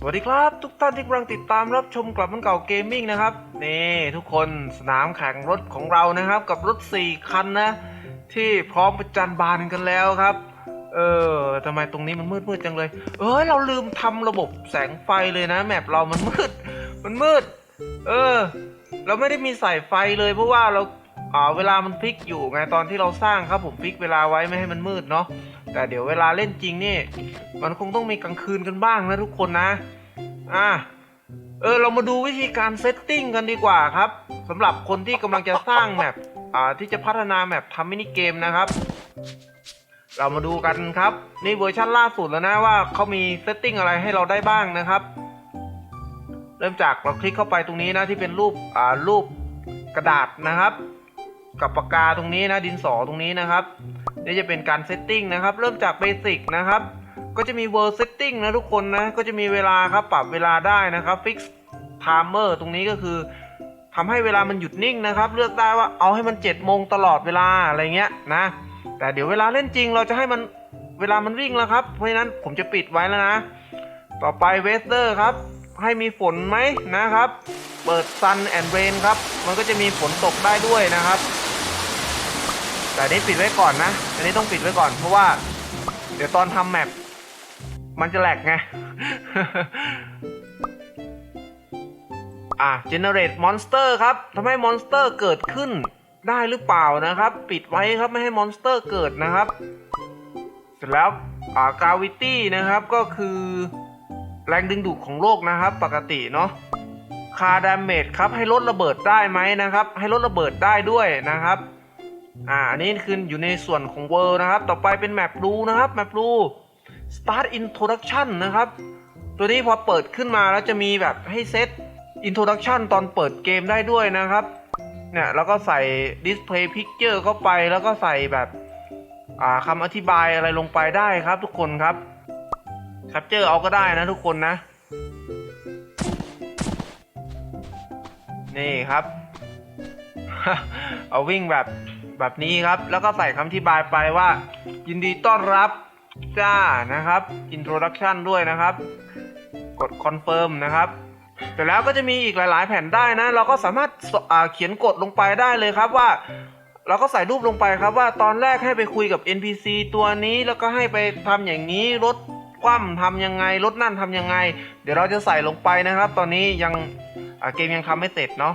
สวัสดีครับทุกท่านที่กำลังติดตามรับชมกลับมันเก่าเกมมิ่งนะครับนี่ทุกคนสนามแข่งรถของเรานะครับ กับรถ 4 คันนะ ที่พร้อมประจันบานกันแล้วครับ เออทำไมตรงนี้มันมืดมืดๆจังเลย เอ้ยเราลืมทำระบบแสงไฟเลยนะ แมปเรามันมืด มันมืด เออ เราไม่ได้มีใส่ไฟเลยเพราะว่าเราอ่าเวลามันฟิกอยู่ไงตอนที่เราสร้างครับผมฟิกเวลาไว้ไม่ให้มันมืดเนาะ แต่เดี๋ยวเวลาเล่นจริงนี่ มันคงต้องมีกลางคืนกันบ้างนะทุกคนนะ อะเออเรามาดูวิธีการเซตติ้งกันดีกว่าครับสำหรับคนที่กำลังจะสร้างแมปอ่าที่จะพัฒนาแมปทำมินิเกมนะครับ เรามาดูกันครับ นี่เวอร์ชันล่าสุดแล้วนะว่าเขามีเซตติ้งอะไรให้เราได้บ้างนะครับ เริ่มจากเราคลิกเข้าไปตรงนี้นะที่เป็นรูปอ่ารูปกระดาษนะครับ กับปากกาตรงนี้นะดินสอตรงนี้นะครับ นี่จะเป็นการเซตติ้งนะครับ เริ่มจากเบสิกนะครับ ก็จะมี World Setting นะทุกคนนะ ก็จะมีเวลาครับ ปรับเวลาได้นะครับ Fix Timer ตรงนี้ก็คือทำให้เวลามันหยุดนิ่งนะครับ เลือกได้ว่าเอาให้มัน7โมงตลอดเวลาอะไรเงี้ยนะ แต่เดี๋ยวเวลาเล่นจริงเราจะให้มันเวลามันวิ่งแล้วครับ เพราะฉะนั้นผมจะปิดไว้แล้วนะ ต่อไป Weather ครับ ให้มีฝนไหมนะครับ เปิด Sun and Rain ครับ มันก็จะมีฝนตกได้ด้วยนะครับ แต่อันนี้ปิดไว้ก่อนนะ อันนี้ต้องปิดไว้ก่อนเพราะว่า เดี๋ยวตอนทำแมปมันจะแหลกไง อะ generate monster ครับทำให้ monster เกิดขึ้นได้หรือเปล่านะครับ ปิดไว้ครับไม่ให้ monster เกิดนะครับ เสร็จแล้วอ่า gravity นะครับก็คือแรงดึงดูดของโลกนะครับ ปกติเนาะคา damage ครับให้ลดระเบิดได้ไหมนะครับ ให้ลดระเบิดได้ด้วยนะครับ อ่าอันนี้คืออยู่ในส่วนของ world นะครับ ต่อไปเป็นแมปรูนะครับแมปรู start introduction นะครับ ตัวนี้พอเปิดขึ้นมาแล้วจะมีแบบให้เซต introduction ตอนเปิดเกมได้ด้วยนะครับ เนี่ยแล้วก็ใส่ display picture เข้าไปแล้วก็ใส่แบบอ่าคำอธิบายอะไรลงไปได้ครับทุกคนครับ capture เอาก็ได้นะทุกคนนะ นี่ครับ เอาวิ่งแบบ แบบนี้ครับ แล้วก็ใส่คำอธิบายไปว่า ยินดีต้อนรับจ้านะครับ introduction ด้วยนะครับ กด confirm นะครับเสร็จแล้วก็จะมีอีกหลาย ๆ แผ่นได้นะ เราก็สามารถเขียนกฎลงไปได้เลยครับว่า เราก็ใส่รูปลงไปครับว่าตอนแรกให้ไปคุยกับ NPC ตัวนี้แล้วก็ให้ไปทำอย่างนี้ลดคว่ำทำยังไงลดนั่นทำยังไง เดี๋ยวเราจะใส่ลงไปนะครับ ตอนนี้ยังเกมยังทำไม่เสร็จเนาะ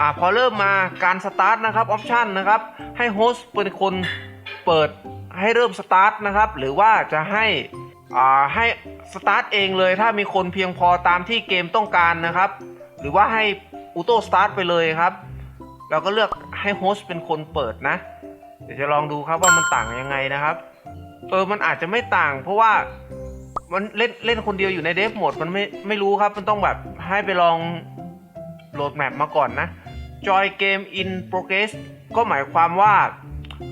อ่าพอเริ่มมาการสตาร์ทนะครับออปชันนะครับ ให้โฮสต์เป็นคนเปิดให้เริ่มสตาร์ทนะครับ หรือว่าจะให้อ่าให้สตาร์ทเองเลยถ้ามีคนเพียงพอตามที่เกมต้องการนะครับ หรือว่าให้อ u โต้สตาร์ทไปเลยครับ เราก็เลือกให้โฮสต์เป็นคนเปิดนะ เดี๋ยวจะลองดูครับว่ามันต่างยังไงนะครับเออมันอาจจะไม่ต่าง เพราะว่ามันเล่นเล่นคนเดียวอยู่ในเดฟโหมดมันไม่ไม่รู้ครับ มันต้องแบบให้ไปลอง โหลดแมปมาก่อนนะ Joy Game in Progress ก็หมายความว่า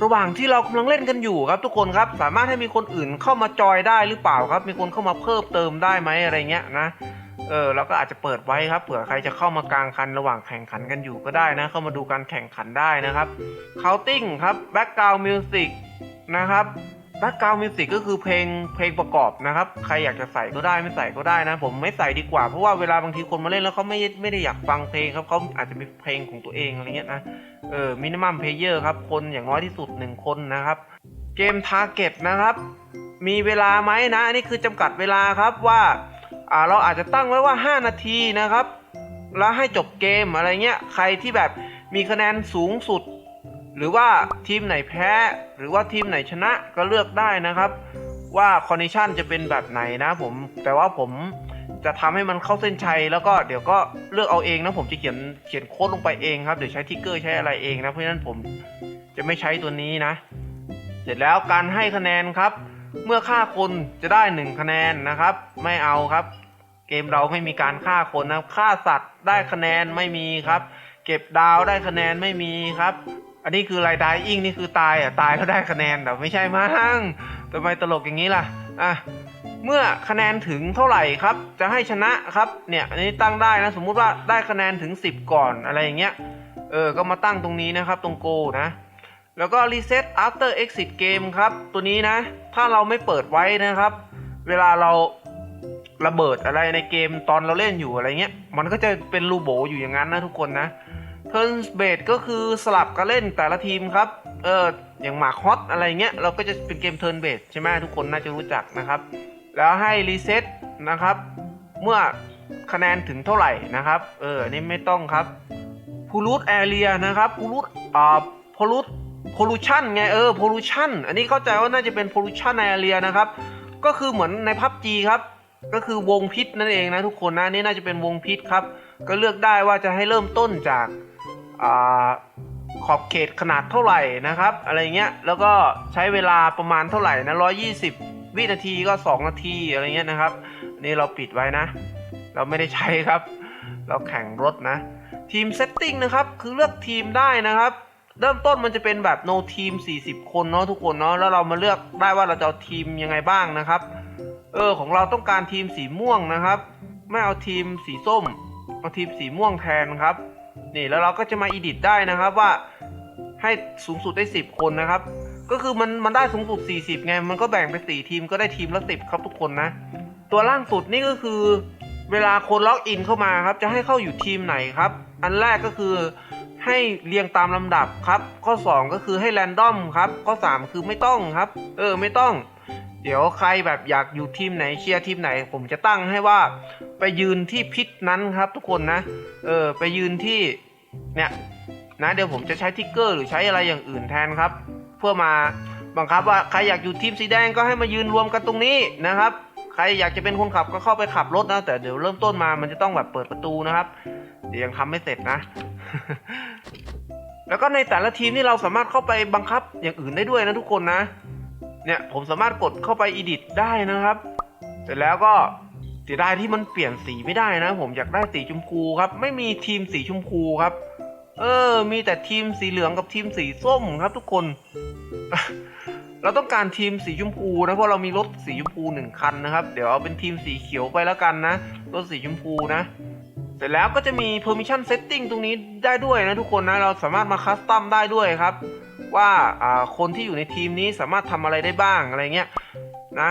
ระหว่างที่เรากำลังเล่นกันอยู่ครับทุกคนครับ สามารถให้มีคนอื่นเข้ามาจอยได้หรือเปล่าครับ มีคนเข้ามาเพิ่มเติมได้ไหมอะไรเงี้ยนะเออเราก็อาจจะเปิดไว้ครับเผื่อใครจะเข้ามากลางคันระหว่างแข่งขันกันอยู่ก็ได้นะ เข้ามาดูการแข่งขันได้นะครับ Counting ครับ Background Music นะครับ Background Music ก็คือเพลงเพลงประกอบนะครับ ใครอยากจะใส่ก็ได้ไม่ใส่ก็ได้นะ ผมไม่ใส่ดีกว่า เพราะว่าเวลาบางทีคนมาเล่นแล้วเขาไม่ไม่ได้อยากฟังเพลงครับเขาอาจจะมีเพลงของตัวเองอะไรเงี้ยนะ เออมินิมัมเพลเยอร์ครับ คนอย่างน้อยที่สุด1คนนะครับ เกมทาร์เก็ตนะครับ มีเวลาไหมนะ อันนี้คือจำกัดเวลาครับว่าอ่าเราอาจจะตั้งไว้ว่า 5 นาทีนะครับ แล้วให้จบเกมอะไรเงี้ย ใครที่แบบมีคะแนนสูงสุด หรือว่าทีมไหนแพ้ หรือว่าทีมไหนชนะก็เลือกได้นะครับ ว่าคอนดิชันจะเป็นแบบไหนนะผมแต่ว่าผมจะทำให้มันเข้าเส้นชัยแล้วก็เดี๋ยวก็เลือกเอาเองนะผมจะเขียนเขียนโค้ดลงไปเองครับเดี๋ยวใช้ทิกเกอร์ใช้อะไรเองนะเพราะฉะนั้นผมจะไม่ใช้ตัวนี้นะ เสร็จแล้วการให้คะแนนครับ เมื่อฆ่าคนจะได้ 1 คะแนนนะครับ ไม่เอาครับ เกมเราไม่มีการฆ่าคนนะฆ่าสัตว์ได้คะแนนไม่มีครับ เก็บดาวได้คะแนนไม่มีครับ อันนี้คือรายได้อิงนี่คือตายอะตายก็ได้คะแนนแต่ไม่ใช่มั้งทำไมตลกอย่างนี้ล่ะอะเมื่อคะแนนถึงเท่าไหร่ครับ จะให้ชนะครับเนี่ยอันนี้ตั้งได้นะสมมุติว่าได้คะแนนถึง 10 ก่อนอะไรอย่างเงี้ยเออก็มาตั้งตรงนี้นะครับตรงโกนะ แล้วก็ reset after exit game ครับตัวนี้นะ ถ้าเราไม่เปิดไว้นะครับ เวลาเราระเบิดอะไรในเกมตอนเราเล่นอยู่อะไรเงี้ยมันก็จะเป็นรูโบอยู่อย่างนั้นนะทุกคนนะ เทิร์นเบดก็คือสลับกันเล่นแต่ละทีมครับ เอออย่างหมากฮอตอะไรเงี้ยเราก็จะเป็นเกมเทิร์นเบดใช่ไหมทุกคนน่าจะรู้จักนะครับ แล้วให้รีเซ็ตนะครับ เมื่อคะแนนถึงเท่าไหร่นะครับ เออนี่ไม่ต้องครับพูรูดแอเรียนะครับพูรูดอ่าพลูดพลูชันไงเออพลูชันอันนี้เข้าใจว่าน่าจะเป็นพลูชันแอเรียนะครับ ก็คือเหมือนในพับจีครับ ก็คือวงพิษนั่นเองนะทุกคนนะนี่น่าจะเป็นวงพิษครับ ก็เลือกได้ว่าจะให้เริ่มต้นจาก ขอบเขตขนาดเท่าไหร่นะครับ อะไรเงี้ยแล้วก็ใช้เวลาประมาณเท่าไหร่นะ120วินาทีก็ 2 นาทีอะไรเงี้ยนะครับ นี่เราปิดไว้นะ เราไม่ได้ใช้ครับ เราแข่งรถนะ ทีมเซตติ้งนะครับ คือเลือกทีมได้นะครับ เริ่มต้นมันจะเป็นแบบ no ทีม40 คนเนาะทุกคนเนาะแล้วเรามาเลือกได้ว่าเราจะเอาทีมยังไงบ้างนะครับ เออของเราต้องการทีมสีม่วงนะครับ ไม่เอาทีมสีส้ม เอาทีมสีม่วงแทนครับ นี่แล้วเราก็จะมาอีดิทได้นะครับว่าให้สูงสุดได้ 10 คนนะครับ ก็คือมันมันได้สูงสุด 40 ไง มันก็แบ่งเป็น4ทีมก็ได้ทีมละ 10 ครับทุกคนนะ ตัวล่างสุดนี่ก็คือเวลาคนล็อกอินเข้ามาครับ จะให้เข้าอยู่ทีมไหนครับ อันแรกก็คือให้เรียงตามลำดับครับ ข้อ 2 ก็คือให้แรนดอมครับ ข้อ 3 คือไม่ต้องครับ เออไม่ต้อง เดี๋ยวใครแบบอยากอยู่ทีมไหนเชียร์ทีมไหน ผมจะตั้งให้ว่าไปยืนที่พิษนั้นครับ ทุกคนนะ เออไปยืนที่เนี่ยนะเดี๋ยวผมจะใช้ทิกเกอร์หรือใช้อะไรอย่างอื่นแทนครับ เพื่อมาบังคับว่าใครอยากอยู่ทีมสีแดงก็ให้มายืนรวมกันตรงนี้นะครับ ใครอยากจะเป็นคนขับก็เข้าไปขับรถนะแต่เดี๋ยวเริ่มต้นมามันจะต้องแบบเปิดประตูนะครับ เดี๋ยวยังทำไม่เสร็จนะ แล้วก็ในแต่ละทีมนี่เราสามารถเข้าไปบังคับอย่างอื่นได้ด้วยนะทุกคนนะ เนี่ยผมสามารถกดเข้าไป edit ได้นะครับ เสร็จแล้วก็เสียดายที่มันเปลี่ยนสีไม่ได้นะ ผมอยากได้สีชมพูครับ ไม่มีทีมสีชมพูครับ เออ มีแต่ทีมสีเหลืองกับทีมสีส้มครับ ทุกคน เราต้องการทีมสีชมพูนะเพราะเรามีรถสีชมพูหนึ่งคันนะครับ เดี๋ยวเอาเป็นทีมสีเขียวไปแล้วกันนะรถสีชมพูนะ เสร็จแล้วก็จะมี permission setting ตรงนี้ได้ด้วยนะทุกคนนะ เราสามารถมาคัสตอมได้ด้วยครับ ว่าคนที่อยู่ในทีมนี้สามารถทำอะไรได้บ้างอะไรเงี้ยนะ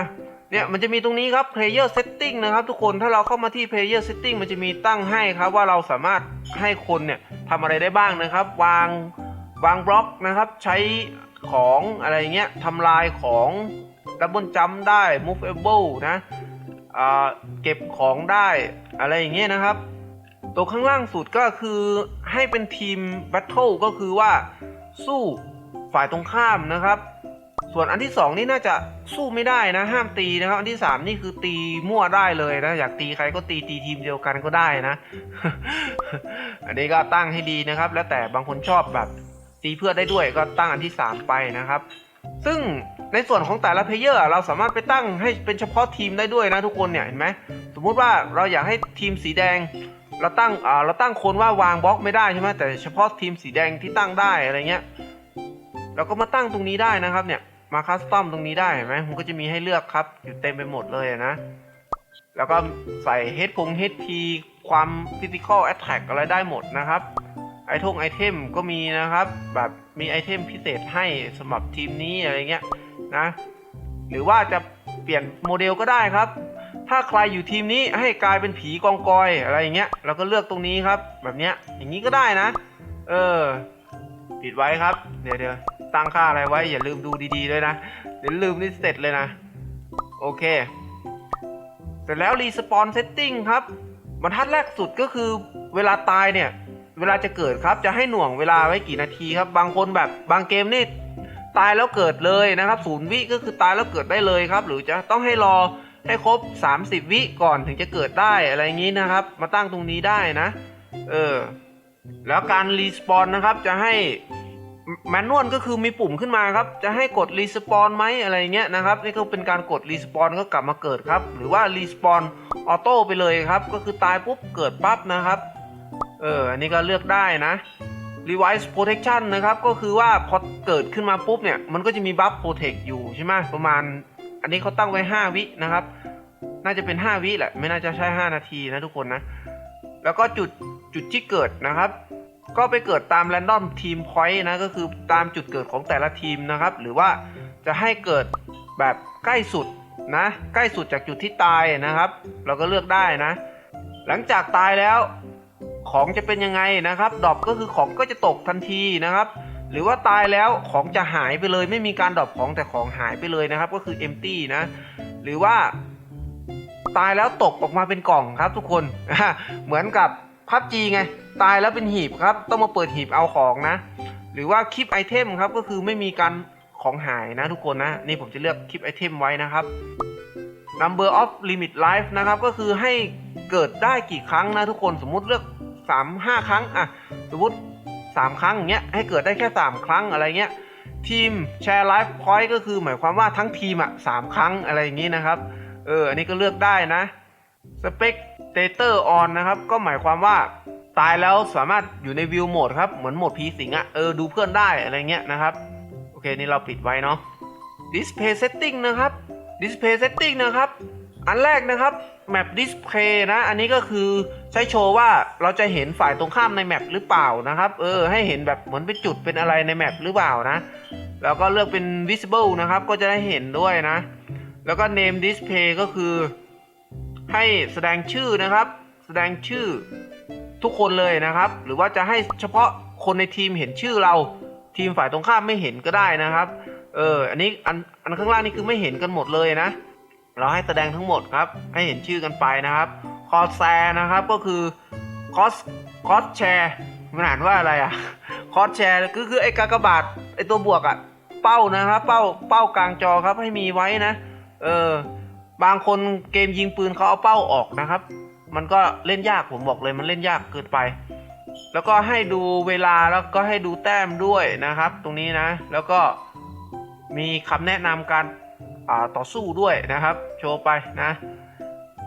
เนี่ยมันจะมีตรงนี้ครับ player setting นะครับ ทุกคนถ้าเราเข้ามาที่ player setting มันจะมีตั้งให้ครับว่าเราสามารถให้คนเนี่ยทำอะไรได้บ้างนะครับ วางวางบล็อกนะครับ ใช้ของอะไรเงี้ยทำลายของดับเบิลจัมได้ movable นะเก็บของได้อะไรอย่างเงี้ยนะครับ ตัวข้างล่างสุดก็คือให้เป็นทีมแบทเทิลก็คือว่าสู้ ฝ่ายตรงข้ามนะครับ ส่วนอันที่ 2 นี่น่าจะสู้ไม่ได้นะ ห้ามตีนะครับ อันที่ 3 นี่คือตีมั่วได้เลยนะ อยากตีใครก็ตีตีทีมเดียวกันก็ได้นะ อันนี้ก็ตั้งให้ดีนะครับ แล้วแต่บางคนชอบแบบตีเพื่อได้ด้วยก็ตั้งอันที่ 3 ไปนะครับ ซึ่งในส่วนของแต่ละเพลเยอร์เราสามารถไปตั้งให้เป็นเฉพาะทีมได้ด้วยนะทุกคนเนี่ยเห็นไหมสมมุติว่าเราอยากให้ทีมสีแดง เราตั้งเราตั้งคนว่าวางบล็อกไม่ได้ใช่ไหมแต่เฉพาะทีมสีแดงที่ตั้งได้อะไรเงี้ย เราก็มาตั้งตรงนี้ได้นะครับเนี่ยมาคัสตอมตรงนี้ได้เห็นไหมมันก็จะมีให้เลือกครับ อยู่เต็มไปหมดเลยนะ แล้วก็ใส่เฮดพงเฮดทีความฟิสิกอลแอตแทกอะไรได้หมดนะครับไอทงไอเทมก็มีนะครับ แบบมีไอเทมพิเศษให้สำหรับทีมนี้อะไรเงี้ยนะ หรือว่าจะเปลี่ยนโมเดลก็ได้ครับ ถ้าใครอยู่ทีมนี้ให้กลายเป็นผีกองกอยอะไรเงี้ยเราก็เลือกตรงนี้ครับ แบบเนี้ยอย่างนี้ก็ได้นะ เออ ปิดไว้ครับ เดี๋ยวเดี๋ยว ตั้งค่าอะไรไว้ อย่าลืมดูดีๆด้วยนะ เดี๋ยวลืมนี่เสร็จเลยนะ โอเค เสร็จแล้วรีสปอนเซตติ้งครับบรรทัดแรกสุดก็คือเวลาตายเนี่ย เวลาจะเกิดครับ จะให้หน่วงเวลาไว้กี่นาทีครับ บางคนแบบบางเกมนี่ตายแล้วเกิดเลยนะครับศูนย์วิก็คือตายแล้วเกิดได้เลยครับ หรือจะต้องให้รอให้ครบ 30 วิก่อนถึงจะเกิดได้อะไรอย่างนี้นะครับ มาตั้งตรงนี้ได้นะ เออ แล้วการรีสปอนนะครับจะให้ แมนนวลก็คือมีปุ่มขึ้นมาครับ จะให้กดรีสปอนไหมอะไรเงี้ยนะครับ นี่ก็เป็นการกดรีสปอนก็กลับมาเกิดครับ หรือว่ารีสปอนออโต้ไปเลยครับ ก็คือตายปุ๊บเกิดปั๊บนะครับ เออ อันนี้ก็เลือกได้นะ Revise Protection นะครับ ก็คือว่าพอเกิดขึ้นมาปุ๊บเนี่ย มันก็จะมีบัฟ Protect อยู่ใช่ไหมประมาณ อันนี้เขาตั้งไว้ 5 วินะครับ น่าจะเป็น 5 วิแหละ ไม่น่าจะใช่ 5 นาทีนะทุกคนนะ แล้วก็จุดจุดที่เกิดนะครับ ก็ไปเกิดตาม Random Team Point นะก็คือตามจุดเกิดของแต่ละทีมนะครับ หรือว่าจะให้เกิดแบบใกล้สุดนะใกล้สุดจากจุดที่ตายนะครับ เราก็เลือกได้นะ หลังจากตายแล้วของจะเป็นยังไงนะครับดรอปก็คือของก็จะตกทันทีนะครับ หรือว่าตายแล้วของจะหายไปเลย ไม่มีการดรอปของแต่ของหายไปเลยนะครับ ก็คือ empty นะหรือว่าตายแล้วตกออกมาเป็นกล่องครับทุกคน เหมือนกับ พับจีไง ตายแล้วเป็นหีบครับ ต้องมาเปิดหีบเอาของนะ หรือว่าคลิปไอเทมครับก็คือไม่มีการของหายนะทุกคนนะ นี่ผมจะเลือกคลิปไอเทมไว้นะครับ number of limit life นะครับ ก็คือให้เกิดได้กี่ครั้งนะทุกคนสมมุติเลือก 3 5 ครั้งอะสมมติ 3 ครั้งอย่างเงี้ยให้เกิดได้แค่ 3 ครั้งอะไรเงี้ยทีมแชร์ไลฟ์พอยต์ก็คือหมายความว่าทั้งทีมอะสามครั้งอะไรอย่างงี้นะครับ เออ อันนี้ก็เลือกได้นะ spectator on นนะครับ ก็หมายความว่าตายแล้วสามารถอยู่ในวิวโหมดครับ เหมือนโหมดผีสิงอะ่ะเออดูเพื่อนได้อะไรเงี้ยนะครับ โอเค นี่เราปิดไว้เนาะ display setting นะครับ display setting นะครับ อันแรกนะครับ map display นะ อันนี้ก็คือใช้โชว์ว่าเราจะเห็นฝ่ายตรงข้ามในแมปหรือเปล่านะครับ เออ ให้เห็นแบบเหมือนเป็นจุดเป็นอะไรในแมปหรือเปล่านะ แล้วก็เลือกเป็น visible นะครับ ก็จะได้เห็นด้วยนะ แล้วก็ name display ก็คือ ให้แสดงชื่อนะครับ แสดงชื่อทุกคนเลยนะครับ หรือว่าจะให้เฉพาะคนในทีมเห็นชื่อเรา ทีมฝ่ายตรงข้ามไม่เห็นก็ได้นะครับ เออ อันนี้อันอันข้างล่างนี่คือไม่เห็นกันหมดเลยนะ เราให้แสดงทั้งหมดครับ ให้เห็นชื่อกันไปนะครับ คอสแซนะครับก็คือคอสคอสแชร์มันอ่านว่าอะไรอะคอสแชร์ก็คือไอ้กากบาทไอ้ตัวบวกอะเป้านะครับ เป้าเป้ากลางจอครับให้มีไว้นะ เออ บางคนเกมยิงปืนเขาเอาเป้าออกนะครับ มันก็เล่นยากผมบอกเลยมันเล่นยากเกินไป แล้วก็ให้ดูเวลาแล้วก็ให้ดูแต้มด้วยนะครับ ตรงนี้นะ แล้วก็มีคำแนะนำการต่อสู้ด้วยนะครับ โชว์ไปนะ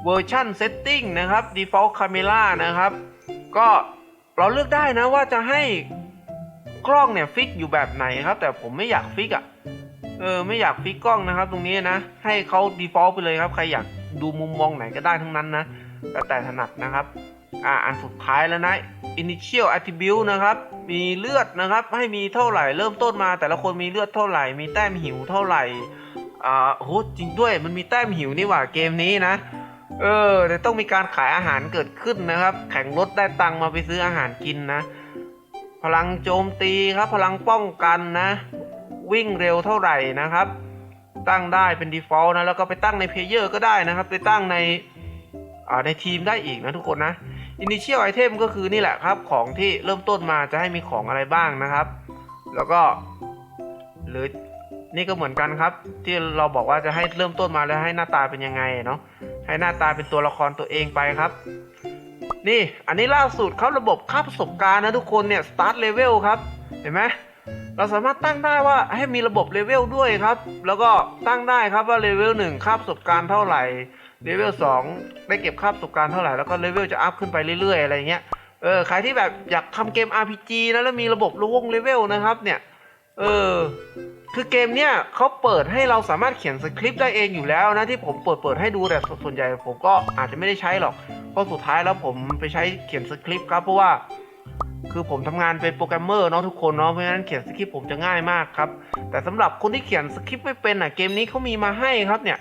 เวอร์ชันเซตติ้งนะครับ default camera นะครับ ก็เราเลือกได้นะว่าจะให้กล้องเนี่ยฟิกอยู่แบบไหนครับ แต่ผมไม่อยากฟิกอะ่ะ เออไม่อยากฟิกกล้องนะครับ ตรงนี้นะให้เขา default ไปเลยครับ ใครอยากดูมุมมองไหนก็ได้ทั้งนั้นนะแล้วแต่ถนัดนะครับอ่าอันสุดท้ายแล้วนะ initial attribute นะครับ มีเลือดนะครับ ให้มีเท่าไหร่เริ่มต้นมา แต่ละคนมีเลือดเท่าไหร่ มีแต้มหิวเท่าไหร่อ่าโหจริงด้วยมันมีแต้มหิวนี่หว่าเกมนี้นะเออแต่ต้องมีการขายอาหารเกิดขึ้นนะครับ แข่งรถได้ตังมาไปซื้ออาหารกินนะ พลังโจมตีครับ พลังป้องกันนะ วิ่งเร็วเท่าไหร่นะครับ ตั้งได้เป็น default นะแล้วก็ไปตั้งใน player ก็ได้นะครับ ไปตั้งในอ่าในทีมได้อีกนะทุกคนนะ initial item ก็คือนี่แหละครับ ของที่เริ่มต้นมาจะให้มีของอะไรบ้างนะครับ แล้วก็หรือนี่ก็เหมือนกันครับ ที่เราบอกว่าจะให้เริ่มต้นมาแล้วให้หน้าตาเป็นยังไงเนาะให้หน้าตาเป็นตัวละครตัวเองไปครับ นี่อันนี้ล่าสุดเขาระบบค่าประสบการณ์นะทุกคนเนี่ย start level ครับ เห็นไหม เราสามารถตั้งได้ว่าให้มีระบบเลเวลด้วยครับ แล้วก็ตั้งได้ครับว่าเลเวลหนึ่งค่าประสบการณ์เท่าไหร่เลเวลสองได้เก็บค่าประสบการณ์เท่าไหร่แล้วก็เลเวลจะอัพขึ้นไปเรื่อยๆ อะไรเงี้ยเออใครที่แบบอยากทำเกม RPG นะแล้วมีระบบลวงเลเวลนะครับเนี่ยเออคือเกมเนี้ยเขาเปิดให้เราสามารถเขียนสคริปต์ได้เองอยู่แล้วนะที่ผมเปิดเปิดให้ดูแต่ส่วนใหญ่ผมก็อาจจะไม่ได้ใช้หรอกเพราะสุดท้ายแล้วผมไปใช้เขียนสคริปต์ครับเพราะว่า คือผมทำงานเป็นโปรแกรมเมอร์เนาะทุกคนเนาะเพราะฉะนั้นเขียนสคริปต์ผมจะง่ายมากครับ แต่สำหรับคนที่เขียนสคริปต์ไม่เป็นอะเกมนี้เขามีมาให้ครับเนี่ย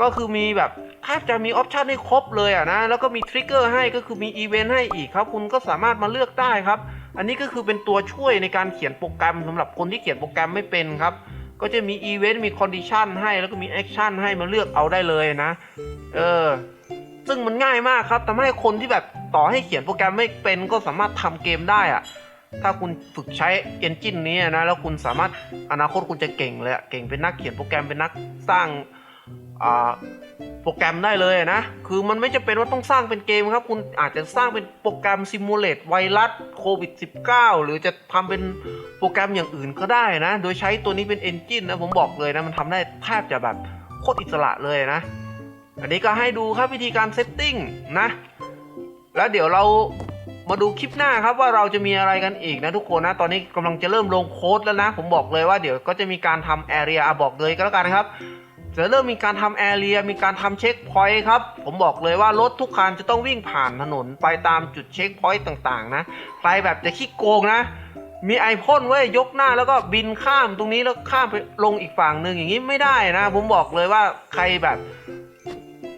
ก็คือมีแบบแทบจะมีออปชันให้ครบเลยอะนะ แล้วก็มีทริกเกอร์ให้ก็คือมีอีเวนต์ให้อีกครับ คุณก็สามารถมาเลือกได้ครับ อันนี้ก็คือเป็นตัวช่วยในการเขียนโปรแกรมสำหรับคนที่เขียนโปรแกรมไม่เป็นครับ ก็จะมีอีเวนต์มีคอนดิชันให้แล้วก็มีแอคชั่นให้มาเลือกเอาได้เลยนะ เออ ซึ่งมันง่ายมากครับทำให้คนที่แบบต่อให้เขียนโปรแกรมไม่เป็นก็สามารถทำเกมได้อะถ้าคุณฝึกใช้เอนจินนี้นะแล้วคุณสามารถอนาคตคุณจะเก่งเลยเก่งเป็นนักเขียนโปรแกรมเป็นนักสร้างโปรแกรมได้เลยนะ คือมันไม่จำเป็นว่าต้องสร้างเป็นเกมครับ คุณอาจจะสร้างเป็นโปรแกรมซิมูเลตไวรัสโควิด -19 หรือจะทำเป็นโปรแกรมอย่างอื่นก็ได้นะ โดยใช้ตัวนี้เป็นเอนจินนะ ผมบอกเลยนะ มันทำได้แทบจะแบบโคตรอิสระเลยนะ อันนี้ก็ให้ดูครับวิธีการเซตติ้งนะ แล้วเดี๋ยวเรามาดูคลิปหน้าครับว่าเราจะมีอะไรกันอีกนะทุกคนนะ ตอนนี้กำลังจะเริ่มลงโค้ดแล้วนะ ผมบอกเลยว่าเดี๋ยวก็จะมีการทำแอเรียบอกเลยก็แล้วกันครับจะเริ่มมีการทำแอเรียมีการทำเช็คพอยต์ครับ ผมบอกเลยว่ารถทุกคันจะต้องวิ่งผ่านถนนไปตามจุดเช็คพอยต์ต่างๆ นะ ใครแบบจะขี้โกงนะ มีไอพ่นเว้ยยกหน้าแล้วก็บินข้ามตรงนี้แล้วข้ามไปลงอีกฝั่งหนึ่งอย่างนี้ไม่ได้นะ ผมบอกเลยว่าใครแบบ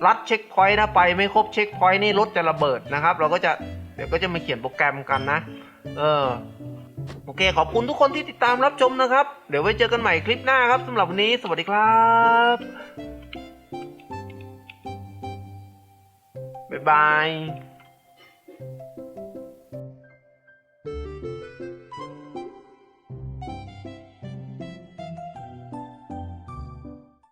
รัดเช็คพอยต์นะไปไม่ครบเช็คพอยต์นี่รถจะระเบิดนะครับ เราก็จะเดี๋ยวก็จะมาเขียนโปรแกรมกันนะ เออโอเค ขอบคุณทุกคนที่ติดตามรับชมนะครับ เดี๋ยวไว้เจอกันใหม่คลิปหน้าครับสำหรับวันนี้ สวัสดีครับบ๊ายบาย